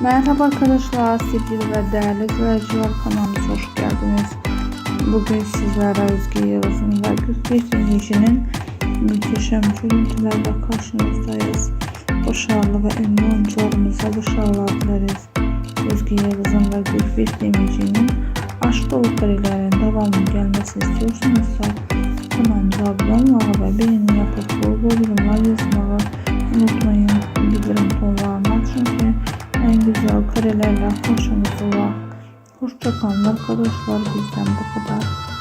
Merhaba arkadaşlar, sevgili ve değerli izleyiciler kanalımıza hoş geldiniz. Bugün sizlere Özge Yıldız'ın ve Gültekin Dinleyici'nin muhteşem görüntülerle karşınızdayız. Başarılı ve ünlü oyuncularımıza başarılar dileriz. Özge Yıldız'ın ve Gültekin Dinleyici'nin aşk dolu kariyerlerinin devamının gelmesini istiyorsanız kanalımıza abone olmayı ve beğeni yapıp bol bol yorumlar yazmayı unutmayın. Bildirim tonlarını açın karelerden hoşlanız olun. Hoşçakalın arkadaşlar bizden bu kadar.